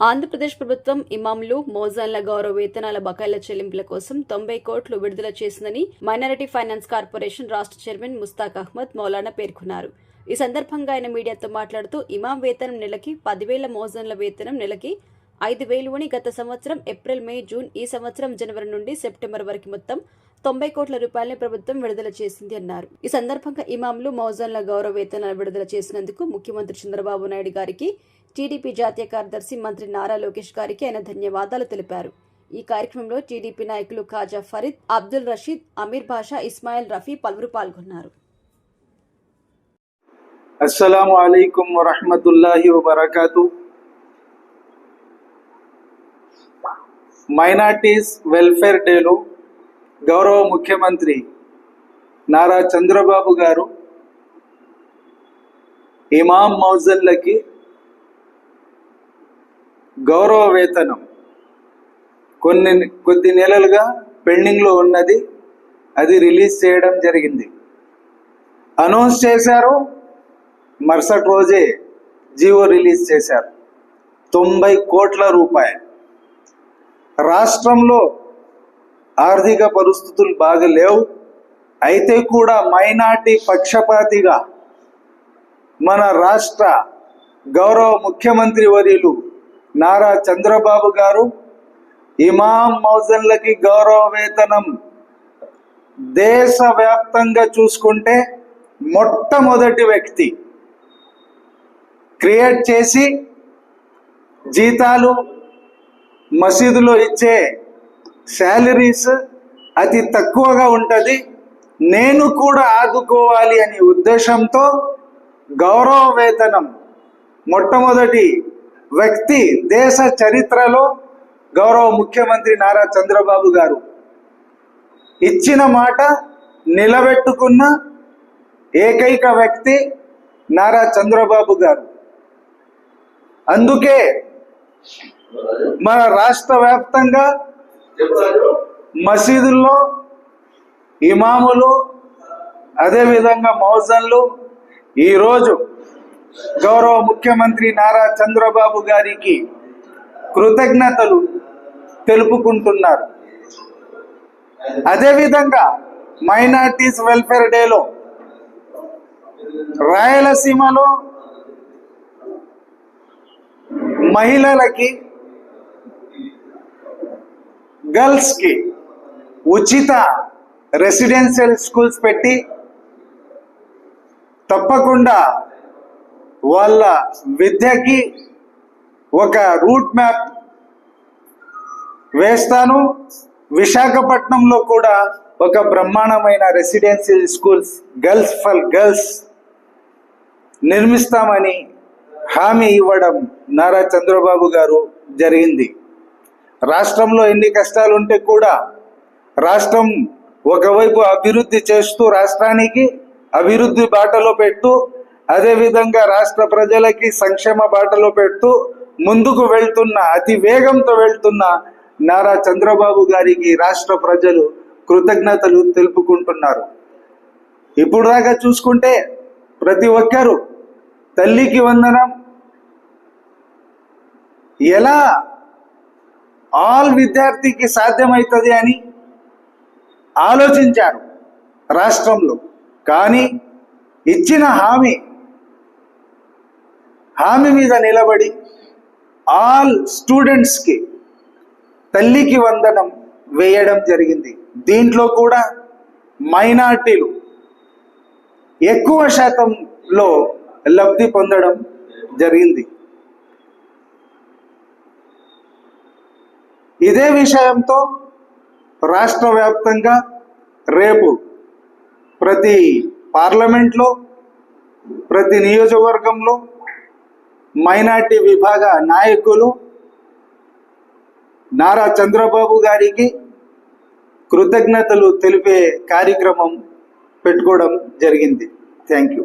ఆంధ్రప్రదేశ్ ప్రభుత్వం ఇమాంలు మోజాన్ల గౌరవ వేతనాల బకాయిల చెల్లింపుల కోసం తొంభై కోట్లు విడుదల చేసిందని మైనారిటీ ఫైనాన్స్ కార్పొరేషన్ రాష్ట్ర చైర్మన్ ముస్తాక్ అహ్మద్ మౌలానా పేర్కొన్నారు. ఈ సందర్భంగా ఆయన మీడియాతో మాట్లాడుతూ ఇమాం వేతనం నెలకి పదివేల మోజన్ల వేతనం నెలకి ఐదు వేలు అని గత సంవత్సరం ఏప్రిల్ మే జూన్ ఈ సంవత్సరం జనవరి నుండి సెప్టెంబర్ వరకు మొత్తం తొంభై కోట్ల రూపాయలని ప్రభుత్వం విడుదల చేసింది అన్నారు. ఈ సందర్భంగా ఇమాంలు మౌజన్ల గౌరవ వేతనాలు విడుదల చేసినందుకు ముఖ్యమంత్రి చంద్రబాబు నాయుడు గారికి టీడీపీ జాతీయ కార్యదర్శి మంత్రి నారా లోకేష్ గారికి ఆయన ధన్యవాదాలు తెలిపారు. ఈ కార్యక్రమంలో టీడీపీ నాయకులు ఖాజా ఫరీద్ అబ్దుల్ రషీద్ అమీర్ బాషా ఇస్మాయిల్ రఫీ పలువురు పాల్గొన్నారు. వరహమతుల్లాహి వబర్కాతు. మైనార్టీస్ వెల్ఫేర్ డేలో గౌరవ ముఖ్యమంత్రి నారా చంద్రబాబు గారు ఇమాం మౌజల్లకి గౌరవ వేతనం. కొన్ని కొద్ది నెలలుగా పెండింగ్లో ఉన్నది. అది రిలీజ్ చేయడం జరిగింది. అనౌన్స్ చేశారు. మరుసటి రోజే జియో రిలీజ్ చేశారు. తొంభై కోట్ల రూపాయలు. రాష్ట్రంలో ఆర్థిక పరిస్థితులు బాగలేవు అయితే కూడా మైనార్టీ పక్షపాతిగా మన రాష్ట్ర గౌరవ ముఖ్యమంత్రి వర్యులు నారా చంద్రబాబు గారు ఇమాం మౌజన్లకి గౌరవ వేతనం దేశవ్యాప్తంగా చూసుకుంటే మొట్టమొదటి వ్యక్తి క్రియేట్ చేసి జీతాలు మసీదులో ఇచ్చే శాలరీస్ అతి తక్కువగా ఉంటుంది. నేను కూడా ఆదుకోవాలి అనే ఉద్దేశంతో గౌరవ వేతనం మొట్టమొదటి వ్యక్తి దేశ చరిత్రలో గౌరవ ముఖ్యమంత్రి నారా చంద్రబాబు గారు. ఇచ్చిన మాట నిలబెట్టుకున్న ఏకైక వ్యక్తి నారా చంద్రబాబు గారు. అందుకే మన రాష్ట్ర వ్యాప్తంగా మసీదుల్లో ఇమాములు అదేవిధంగా మౌజన్లు. ఈరోజు గౌరవ ముఖ్యమంత్రి నారా చంద్రబాబు గారికి కృతజ్ఞతలు తెలుపుకుంటున్నారు. అదేవిధంగా మైనార్టీస్ వెల్ఫేర్ డేలో రాయలసీమలో మహిళలకి గర్ల్స్కి ఉచిత రెసిడెన్షియల్ స్కూల్స్ పెట్టి తప్పకుండా వాళ్ళ విద్యకి ఒక రూట్ మ్యాప్ వేస్తాను. విశాఖపట్నంలో కూడా ఒక బ్రహ్మాండమైన residential schools girls for girls నిర్మిస్తామని హామీ ఇవ్వడం నారా చంద్రబాబు గారు జరిగింది. రాష్ట్రంలో ఎన్ని కష్టాలు ఉంటే కూడా రాష్ట్రం ఒకవైపు అభివృద్ధి చేస్తూ రాష్ట్రానికి అభివృద్ధి బాటలో పెట్టు అదేవిధంగా రాష్ట్ర ప్రజలకి సంక్షేమ బాటలో పెడుతూ ముందుకు వెళ్తున్న అతి వేగంతో వెళ్తున్న నారా చంద్రబాబు గారికి రాష్ట్ర ప్రజలు కృతజ్ఞతలు తెలుపుకుంటున్నారు. ఇప్పుడు దాకా చూసుకుంటే ప్రతి ఒక్కరూ తల్లికి వందనం. ఎలా ఆల్ విద్యార్థికి సాధ్యమవుతుంది అని ఆలోచించారు రాష్ట్రంలో. కానీ ఇచ్చిన హామీ హామీ మీద నిలబడి ఆల్ స్టూడెంట్స్కి తల్లికి వందనం వేయడం జరిగింది. దీంట్లో కూడా మైనార్టీలు ఎక్కువ శాతంలో లబ్ధి పొందడం జరిగింది. ఇదే విషయంతో రాష్ట్ర వ్యాప్తంగా రేపు ప్రతి పార్లమెంట్లో ప్రతి నియోజకవర్గంలో మైనార్టీ విభాగ నాయకులు నారా చంద్రబాబు గారికి కృతజ్ఞతలు తెలిపే కార్యక్రమం పెట్టుకోవడం జరిగింది. Thank you